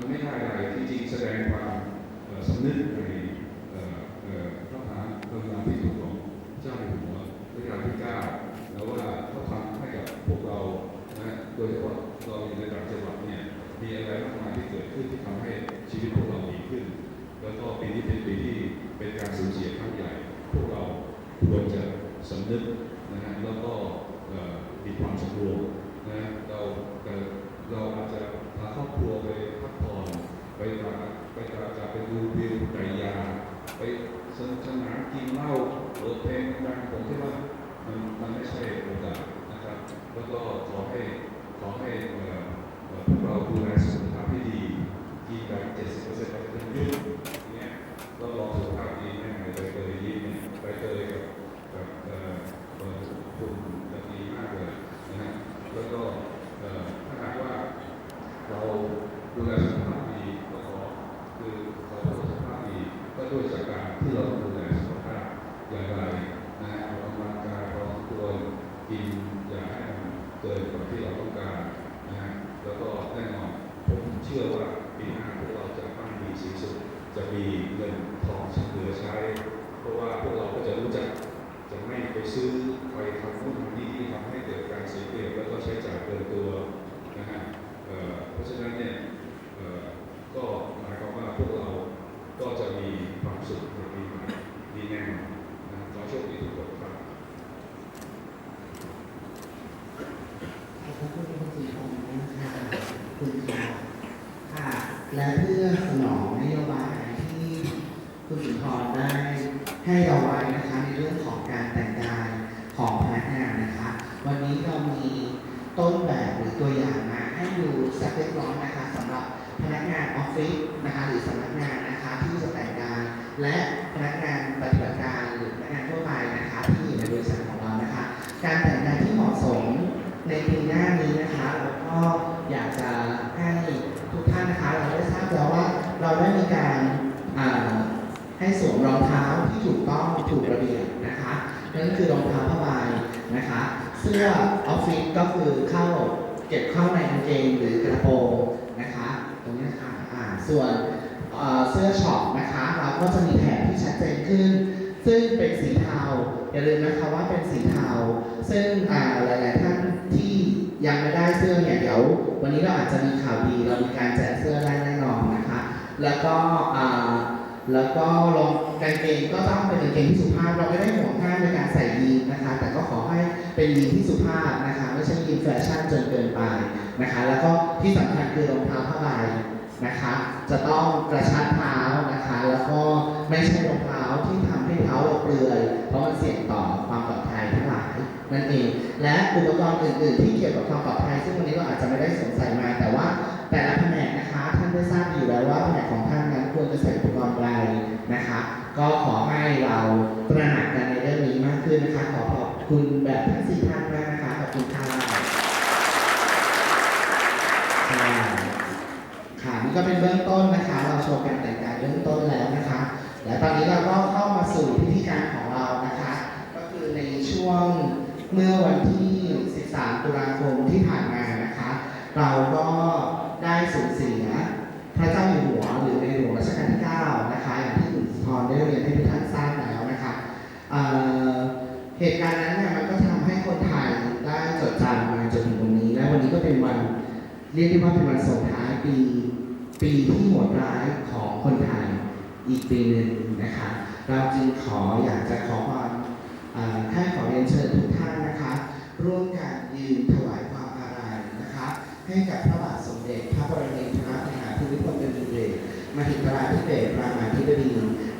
มันไม่ได้อะไรที่จริงแสดงความสำนึกในพระมหากรุณาธิคุณของเจ้าอยู่หัวรัชกาลที่เก้าแล้วว่าเขาทำให้กับพวกเรานะโดยเฉพาะเราอยู่ในต่างจังหวัดเนี่ยมีอะไรมากมายที่เกิดขึ้นที่ทำให้ชีวิตพวกเราดีขึ้น แล้วก็ปีนี้เป็นปีที่เป็นการสูญเสียครั้งใหญ่ พวกเราควรจะสำนึกนะฮะแล้วก็มีความสำรวมนะฮะเราเอ่อเราอาจจะพาครอบครัวไปพักผ่อนไปตากไปตากจากไปดูวิวไก่ยา ไปสนุกสนานกินเหล้าเปิดเพลงดังผมคิดว่ามันมันไม่ใช่โอกาสนะครับ แล้วก็ขอให้ขอให้พวกเราดูแลสุขภาพให้ดีกินแบบเจ็ดสิบเปอร์เซ็นต์ไปเป็นยืดอย่งเนี่ยเราลองสุขภาพดีแน่เลยไปเตยยิ้มเนี่ยไปเตยกับกับเอ่อเอ่อคุณจะดีมากเลยนะฮะแล้วก็เอ่อถ้าหากว่าเราดูแลสุขภาพดีก็ขอคือขอสุขภาพดีก็ด้วยจากการที่เราดูแลสุขภาพอย่างไรนะฮะออกกำลังกายพอสมควรกินอย่าให้มันเกินกว่าที่เราต้องการนะฮะแล้วก็แน่นอนผมเชื่อว่าปีหน้าพวกเราจะบ้านดีสีสุด จะมีเงินทองเหลือใช้ เพราะว่าพวกเราก็จะรู้จักจะไม่ไปซื้อไปทำนู่นทำนี่ที่ทำให้เกิดการเสียเปรียบแล้วก็ใช้จ่ายเกินตัวนะฮะเพราะฉะนั้นเนี่ยก็หมายความว่าพวกเราก็จะมีความสุขในปีใหม่ดีแน่นอนนะขอโชคดีทุกคนครับ ขอบคุณคุณสีทองนะคะคุณค่ะค่ะ และเพื่อสนองนโยบายที่คุณสุนทรได้ให้เราไว้นะคะในเรื่องของการแต่งกายของพนักงานนะคะ วันนี้เรามีต้นแบบหรือตัวอย่างมาให้ดูสักเล็กน้อยนะคะสำหรับพนักงานออฟฟิศนะคะหรือสำนักงานนะคะที่จะแต่งกายและพนักงานปฏิบัติการหรือพนักงานทั่วไปนะคะที่อยู่ในบริษัทของเรานะคะ การแต่งกายที่เหมาะสมในปีหน้านี้นะคะเราก็อยากจะ ได้มีการให้สวมรองเท้าที่ถูกต้องถูกระเบียบนะคะนั่นคือรองเท้าผ้าใบนะคะ เสื้อออฟฟิศก็คือเข้าเก็บเข้าในกางเกงหรือกระโปรงนะคะ ตรงนี้นะคะอ่าส่วนเสื้อช็อปนะคะ เราก็จะมีแถบที่ชัดเจนขึ้น ซึ่งเป็นสีเทาอย่าลืมนะคะว่าเป็นสีเทาซึ่งอ่าหลายๆท่านที่ยังไม่ได้เสื้อเนี่ยเดี๋ยว วันนี้เราอาจจะมีข่าวดีเรามีการแจกเสื้อได้แน่นอนนะคะ แล้วก็อ่าแล้วก็รองกางเกงก็ต้องเป็นกางเกงที่สุภาพ เราไม่ได้ห่วงห้ามในการใส่ยีนนะคะ แต่ก็ขอให้เป็นยีนที่สุภาพนะคะ ไม่ใช่ยีนแฟชั่นจนเกินไปนะคะ แล้วก็ที่สำคัญคือรองเท้าผ้าใบนะคะ จะต้องกระชับเท้านะคะ แล้วก็ไม่ใช่รองเท้าที่ทำให้เท้าเราเปลือย เพราะมันเสี่ยงต่อความปลอดภัยทั้งหลาย นั่นเอง และอุปกรณ์อื่นๆ ที่เกี่ยวกับความปลอดภัย ซึ่งวันนี้เราอาจจะไม่ได้สงสัยมา แต่ว่าแต่ละแผนกนะคะ ท่านได้ทราบอยู่แล้วว่าแผนกของท่านนั้นควรจะใส่อุปกรณ์อะไรนะคะ ก็ขอให้เราตระหนักกันในเรื่องนี้มากขึ้นนะคะ ขอขอบคุณแบบทั้งสี่ท่านมากนะคะขอบคุณค่ะค่ะนี่ก็เป็นเบื้องต้นนะคะ เราโชว์การแต่งกายเบื้องต้นแล้วนะคะ และตอนนี้เราก็เข้ามาสู่พิธีการของเรานะคะ ก็คือในช่วง เมื่อวันที่ 13 ตุลาคมที่ผ่านมานะคะ เราก็ได้สูญเสียพระเจ้าอยู่หัวหรือในหลวงรัชกาลที่ 9 นะคะอย่างที่คุณสุนทรได้เรียนให้ทุกท่านทราบแล้วนะคะเเหตุการณ์นั้นเนี่ยมันก็ทำให้คนไทยได้จดจำมาจนถึงวันนี้ และวันนี้ก็เป็นวันเรียกได้ว่าเป็นวันส่งท้ายปีปีที่โหดร้ายของคนไทยอีกปีหนึ่งนะคะ เราจึงขออยากจะขอความ เอ่อให้ขอเรียนเชิญทุกท่านนะคะ ร่วมกันยืนถวายความอาลัยนะคะ ให้กับพระบาทสมเด็จพระบรมธรมหาภูมิพลอดุลยเดชมหิดลาธิเบศรามาธิบดี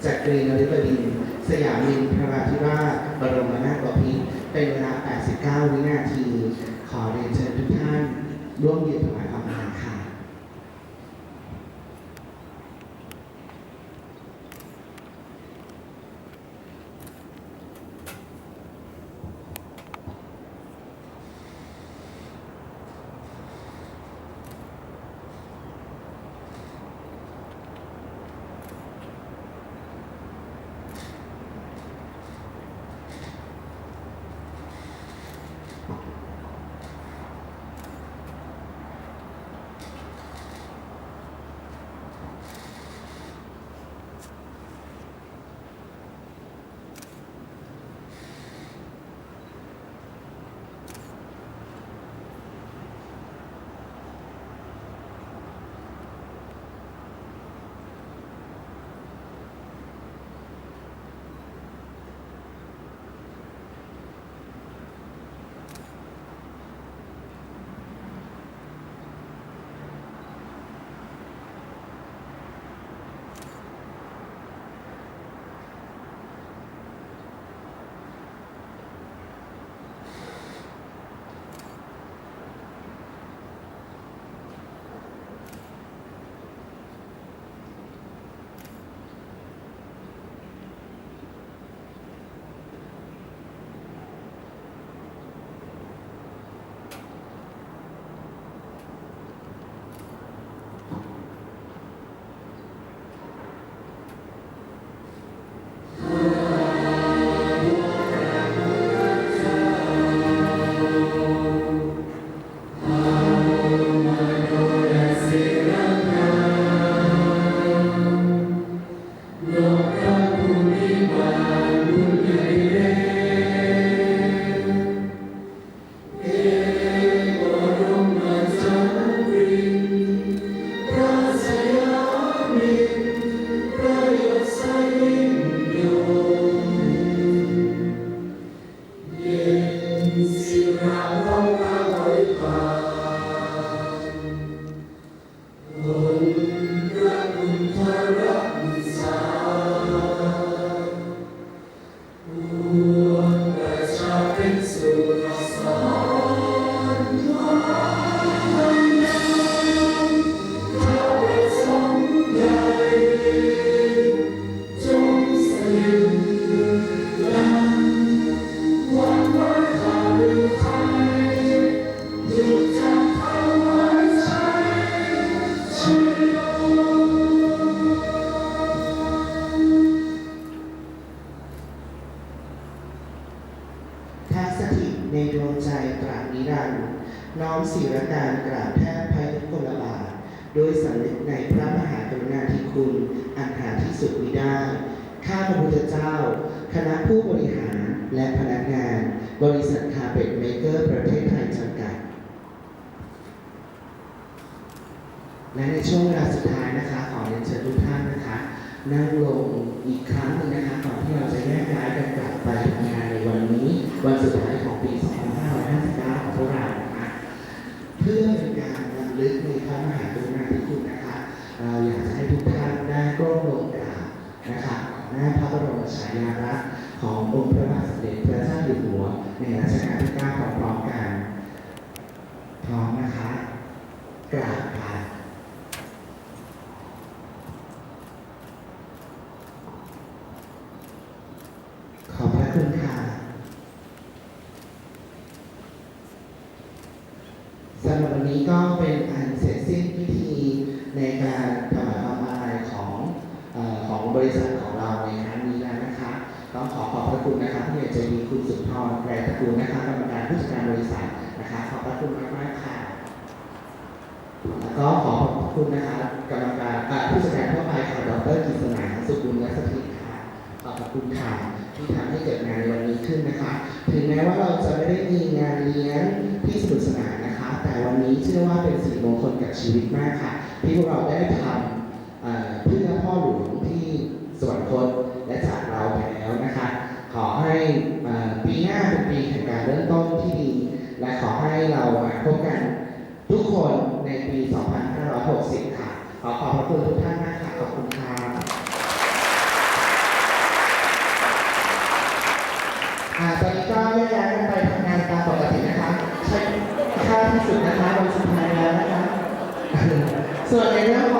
จักรีนฤบดิน สยามินทราธิราชบรมนาถบพิตรเป็นเวลา 89 วินาที ขอเรียนเชิญทุกท่าน ร่วมยืนถวายความ ทั ศิรการกราบแทบพระยุคลบาทโดยสำนึกในพระมหากรุณาธิคุณ อันหาที่สุดมิได้ ข้าพระพุทธเจ้า คณะผู้บริหารและพนักงาน บริษัทคาเป็ดเมเกอร์ประเทศไทยจำกัด และในช่วงเวลาสุดท้ายนะคะ ขอเรียนเชิญทุกท่านนะคะ นั่งลงอีกครั้งหนึ่งนะคะ ก่อนที่เราจะแยกย้ายกันกลับไปทำงานในวันนี้ วันสุดท้ายของปี 2559 ของพวกเรานะคะ เพื่อเป็นการรำลึกในพระมหากรุณาธิคุณนะคะ เราอยากจะให้ทุกท่านได้ก้มลงกราบ นะคะหน้าพระบรมฉายาลักษณ์ขององค์พระบาทสมเด็จพระเจ้าอยู่หัว ในรัชกาลที่9พร้อมๆกัน พร้อมนะคะกราบค่ะขอบพระคุณค่ะสำหรับวันนี้ก็เป็นอันเสร็จสิ้น จะมีคุณสุนทรแกรตระกูลนะคะกรรมการผู้จัดการบริษัทนะคะขอบพระคุณมากๆค่ะ แล้วก็ขอขอบคุณนะคะกรรมการผู้จัดการทั่วไปค่ะดรกิษณาสุขุมยสถิตค่ะขอบคุณค่ะที่ทำให้เกิดงานในวันนี้ขึ้นนะคะ ถึงแม้ว่าเราจะไม่ได้มีงานเลี้ยงที่สนุกสนานนะคะ แต่วันนี้เชื่อว่าเป็นสิ่งมงคลกับชีวิตมากค่ะ ที่พวกเราได้ทำเอ่อเพื่อพ่อหลวงที่สวรรคตและจากเราไปแล้วนะคะ ขอให้เอ่อปีหน้าเป็นปีแห่งการเริ่มต้นที่ดี และขอให้เรามาพบกันทุกคนในปี 260 ค่ะ ขอขอบพระคุณทุกท่านมากค่ะ ขอบคุณค่ะอ่าตอนนี้ก็แยกย้ายกันไปทำงานตามปกตินะคะ ใช้ค่าที่สุดนะคะวันสุดท้ายแล้วนะคะ ส่วนในเรื่องของ